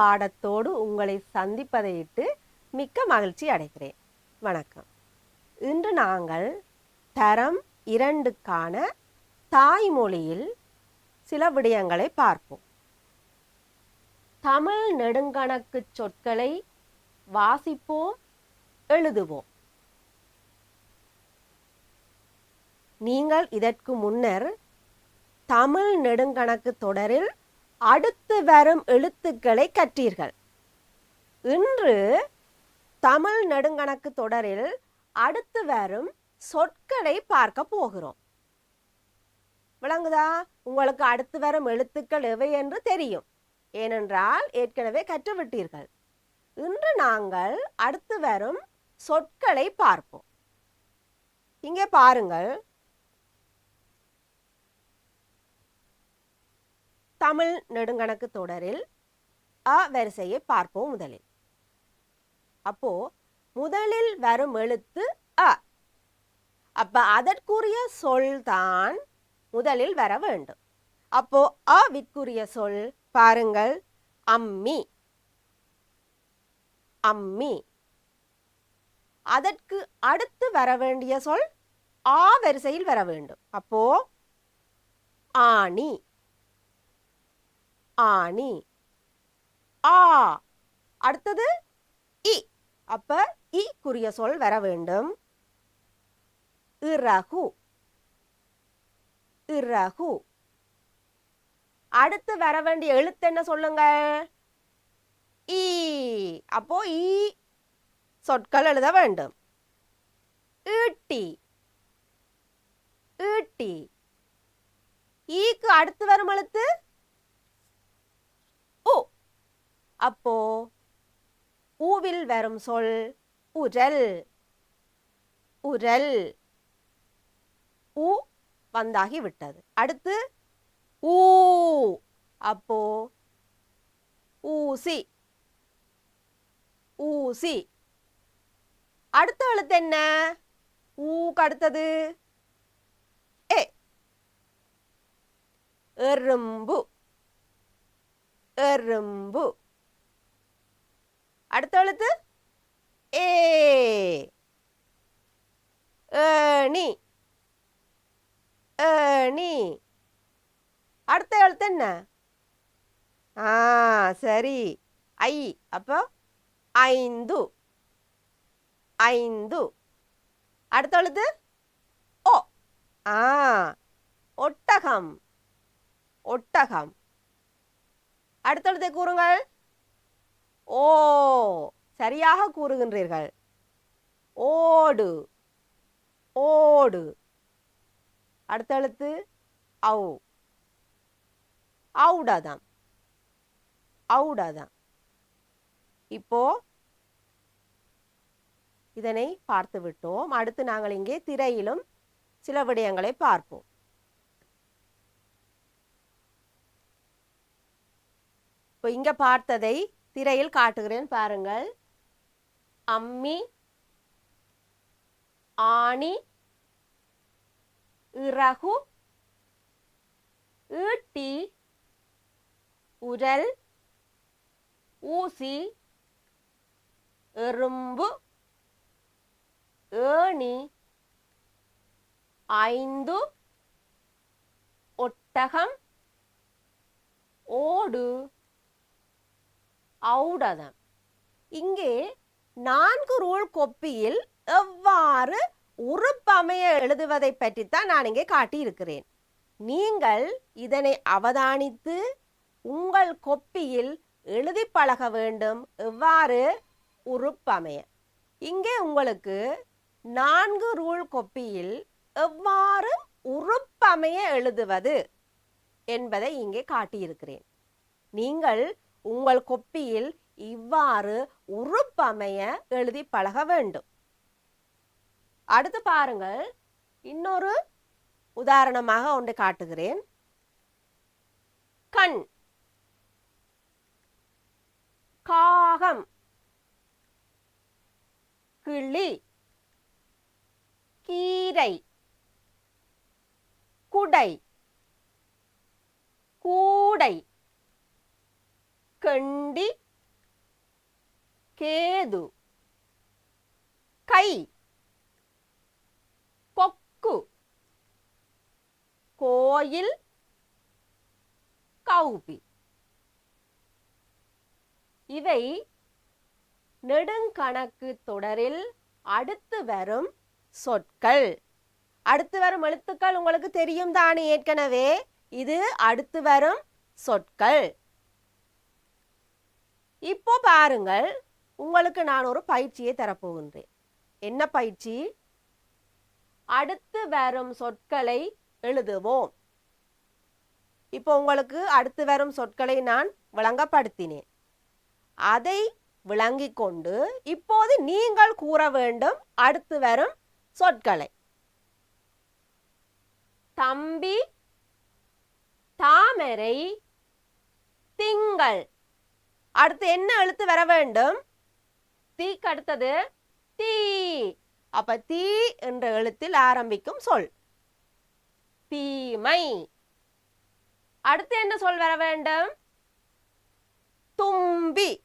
பாடத்தோடு உங்களை சந்திப்பதையிட்டு மிக்க மகிழ்ச்சி அடைகிறேன். வணக்கம். இன்று நாங்கள் தரம் இரண்டுக்கான தாய்மொழியில் சில விடயங்களை பார்ப்போம். தமிழ் நெடுங்கணக்கு சொற்களை வாசிப்போம் எழுதுவோம். நீங்கள் இதற்கு முன்னர் தமிழ் நெடுங்கணக்கு தொடரில் அடுத்து வரும் எழுத்துக்களை கற்றீர்கள். இன்று தமிழ் நெடுங்கணக்கு தொடரில் அடுத்து வரும் சொற்களை பார்க்க போகிறோம். விளங்குதா? உங்களுக்கு அடுத்து வரும் எழுத்துக்கள் எவை என்று தெரியும். ஏனென்றால் ஏற்கனவே கற்றுவிட்டீர்கள். இன்று நாங்கள் அடுத்து வரும் சொற்களை பார்ப்போம். இங்கே பாருங்கள். தமிழ் நெடுங்கணக்கு தொடரில் அ வரிசையை பார்ப்போம் முதலில். அப்போ முதலில் வரும் எழுத்து அ. அப்ப அதற்குரிய சொல் தான் முதலில் வர வேண்டும். அப்போ அ விற்குரிய சொல் பாருங்கள். அம்மி. அம்மி. அதற்கு அடுத்து வர வேண்டிய சொல் ஆ வரிசையில் வர வேண்டும். அப்போ ஆணி. ஆணி ஆ. அடுத்தது இ. அப்ப இ குறிய சொல் வர வேண்டும். இறகு. இறகு. அடுத்து வர வேண்டிய எழுத்து என்ன சொல்லுங்க? ஈ. அப்போ ஈ சொற்கள் எழுத வேண்டும். ஈட்டி. ஈட்டி. ஈக்கு அடுத்து வரும் எழுத்து? அப்போ ஊவில் வரும் சொல் உரல் உரல் ஊ வந்தாகி விட்டது. அடுத்து ஊ. அப்போ ஊசி. ஊசி. அடுத்த எழுத்து என்ன? ஊக்கு அடுத்தது ஏ எறும்பு. எறும்பு. அடுத்த எழுத்து? ஏ. ஏணி ஏணி அடுத்த எழுத்து என்ன? ஆ சரி. ஐ. அப்போ ஐந்து. ஐந்து. அடுத்த எழுத்து? ஓ. ஆ. ஒட்டகம். ஒட்டகம். அடுத்த எழுத்தை கூறுங்கள். ஓ சரியாக கூறுகின்றீர்கள். ஓடு ஓடு. அடுத்தடுத்து அவு அவுடாதான் அவுடாதான் இப்போ இதனை பார்த்து விட்டோம். அடுத்து நாங்கள் இங்கே திரையிலும் சில விடயங்களை பார்ப்போம். இப்போ இங்க பார்த்ததை திரையில் காட்டுகிறேன் பாருங்கள். அம்மி ஆணி இறகு ஈட்டி உரல் ஊசி எறும்பு ஏணி ஐந்து ஒட்டகம் ஓடு. ஔடதம் இங்கே நான்கு ரூல் கொப்பியில் எவ்வாறு உறுப்பமைய எழுதுவதை பற்றித்தான் நான் இங்கே காட்டியிருக்கிறேன். நீங்கள் இதனை அவதானித்து உங்கள் கொப்பியில் எழுதி பழக வேண்டும். எவ்வாறு உறுப்பமைய. இங்கே உங்களுக்கு நான்கு ரூல் கொப்பியில் எவ்வாறு உறுப்பமைய எழுதுவது என்பதை இங்கே காட்டியிருக்கிறேன். நீங்கள் உங்கள் கொப்பியில் இவ்வாறு உறுப்பமைய எழுதி பழக வேண்டும். அடுத்து பாருங்கள். இன்னொரு உதாரணமாக ஒன்று காட்டுகிறேன். கண். காகம். கிளி. கீரை. குடை. கூடை. கண்டி கேது கை கொக்கு கோயில் கௌபி. இவை நெடுங்கணக்கு தொடரில் அடுத்து வரும் சொற்கள். அடுத்து வரும் எழுத்துக்கள் உங்களுக்கு தெரியும் தானே ஏற்கனவே. இது அடுத்து வரும் சொற்கள். இப்போ பாருங்கள் உங்களுக்கு நான் ஒரு பயிற்சியை தரப்போகின்றேன். என்ன பயிற்சி? அடுத்து வரும் சொற்களை எழுதுவோம். இப்போ உங்களுக்கு அடுத்து வரும் சொற்களை நான் விளங்கப்படுத்தினேன். அதை விளங்கிக் கொண்டு இப்போது நீங்கள் கூற வேண்டும் அடுத்து வரும் சொற்களை. தம்பி தாமரை திங்கள். அடுத்து என்ன எழுத்து வர வேண்டும்? தீக்கு அடுத்தது தீ. அப்ப தீ என்ற எழுத்தில் ஆரம்பிக்கும் சொல். தீமை. அடுத்து என்ன சொல் வர வேண்டும்? தும்பி.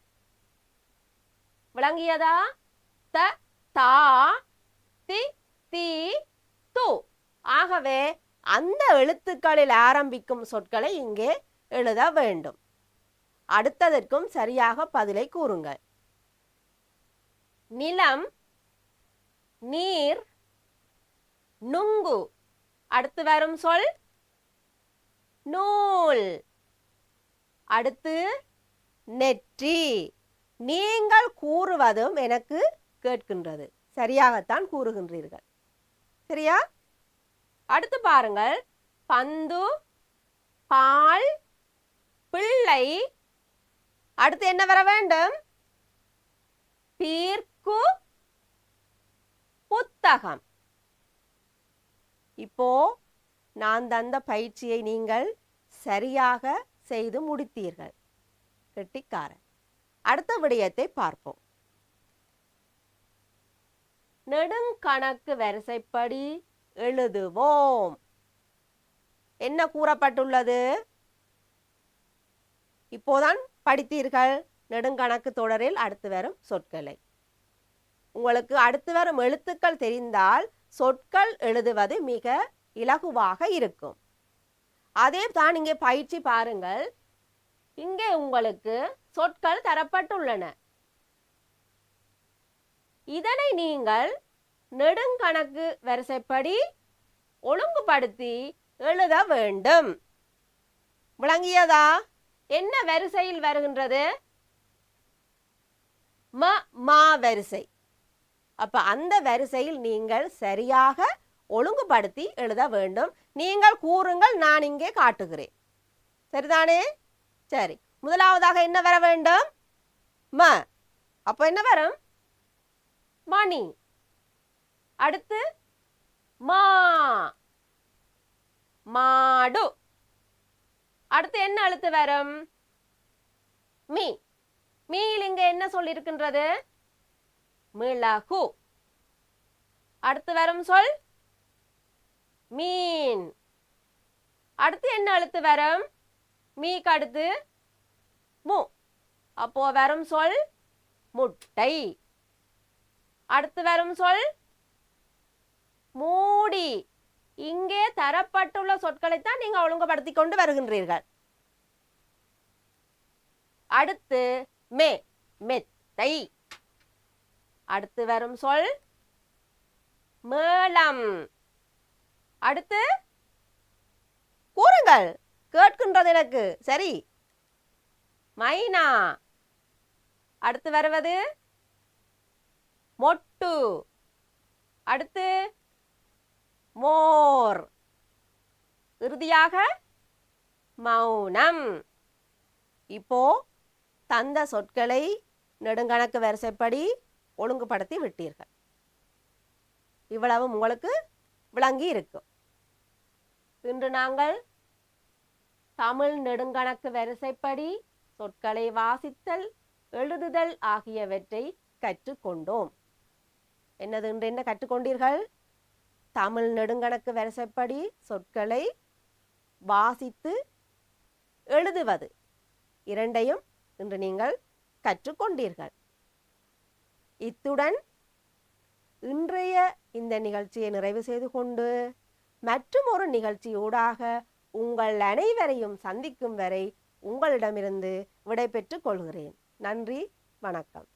விளங்கியதா? த தா தி தி து. ஆகவே அந்த எழுத்துக்களில் ஆரம்பிக்கும் சொற்களை இங்கே எழுத வேண்டும். அடுத்ததற்கும் சரியாக பதிலை கூறுங்கள். நிலம் நீர் நுங்கு. அடுத்து வரும் சொல் நூல். அடுத்து நெற்றி. நீங்கள் கூறுவதும் எனக்கு கேட்கின்றது. சரியாகத்தான் கூறுகின்றீர்கள். சரியா? அடுத்து பாருங்கள். பந்து பால் பிள்ளை அடுத்து என்ன வர வேண்டும்? பீர்க்கு புத்தகம். இப்போ நான் தந்த பயிற்சியை நீங்கள் சரியாக செய்து முடித்தீர்கள். கெட்டிக்காரன். அடுத்த விடயத்தை பார்ப்போம். நெடுங்கணக்கு வரிசைப்படி எழுதுவோம். என்ன கூறப்பட்டுள்ளது? இப்போதான் படித்தீர்கள். நெடுங்கணக்கு தொடரில் அடுத்து வரும் சொற்களை. உங்களுக்கு அடுத்து வரும் எழுத்துக்கள் தெரிந்தால் சொற்கள் எழுதுவது மிக இலகுவாக இருக்கும். அதே தான் இங்கே பயிற்சி பாருங்கள். இங்கே உங்களுக்கு சொற்கள் தரப்பட்டுள்ளன. இதனை நீங்கள் நெடுங்கணக்கு வரிசைப்படி ஒழுங்குபடுத்தி எழுத வேண்டும். விளங்கியதா? என்ன வரிசையில் வருகின்றது? ம மா வரிசை. அப்ப அந்த வரிசையில் நீங்கள் சரியாக ஒழுங்குபடுத்தி எழுத வேண்டும். நீங்கள் கூறுங்கள் நான் இங்கே காட்டுகிறேன். சரிதானே? சரி. முதலாவதாக என்ன வர வேண்டும்? ம. அப்போ என்ன வரும்? மணி. அடுத்து மா. மாடு. அடுத்து என்ன எழுத்து வரும்? மீ. மீயில் இங்க என்ன சொல்லியிருக்கின்றது மிளகு. அடுத்து வரும் சொல். மீன். அடுத்து என்ன எழுத்து வரும்? மீக்கு அடுத்து மு. அப்போ வரும் சொல் முட்டை. அடுத்து வரும் சொல் மூடி. இங்கே தரப்பட்டுள்ள சொற்களைத்தான் நீங்க ஒழுங்குபடுத்தி கொண்டு வருகின்றீர்கள். அடுத்து மே மெத்தை. அடுத்து வரும் சொல் மேளம். அடுத்து கூறுங்கள் கேட்கின்றது எனக்கு. சரி. மைனா. அடுத்து வருவது மொட்டு. அடுத்து மோர். இறுதியாக மௌனம். இப்போ தந்த சொற்களை நெடுங்கணக்கு வரிசைப்படி ஒழுங்குபடுத்தி விட்டீர்கள். இவ்வளவும் உங்களுக்கு விளங்கி இருக்கும் இன்று நாங்கள் தமிழ் நெடுங்கணக்கு வரிசைப்படி சொற்களை வாசித்தல் எழுதுதல் ஆகியவற்றை கற்றுக்கொண்டோம். என்னது இன்று என்ன கற்றுக்கொண்டீர்கள்? தமிழ் நெடுங்கணக்கு வரிசைப்படி சொற்களை வாசித்து எழுதுவது. இரண்டையும் இன்று நீங்கள் கற்றுக்கொண்டீர்கள். இத்துடன் இன்றைய இந்த நிகழ்ச்சியை நிறைவு செய்து கொண்டு மற்றும் ஒரு நிகழ்ச்சியூடாக உங்கள் அனைவரையும் சந்திக்கும் வரை உங்களிடமிருந்து விடைபெற்றுக் கொள்கிறேன். நன்றி வணக்கம்.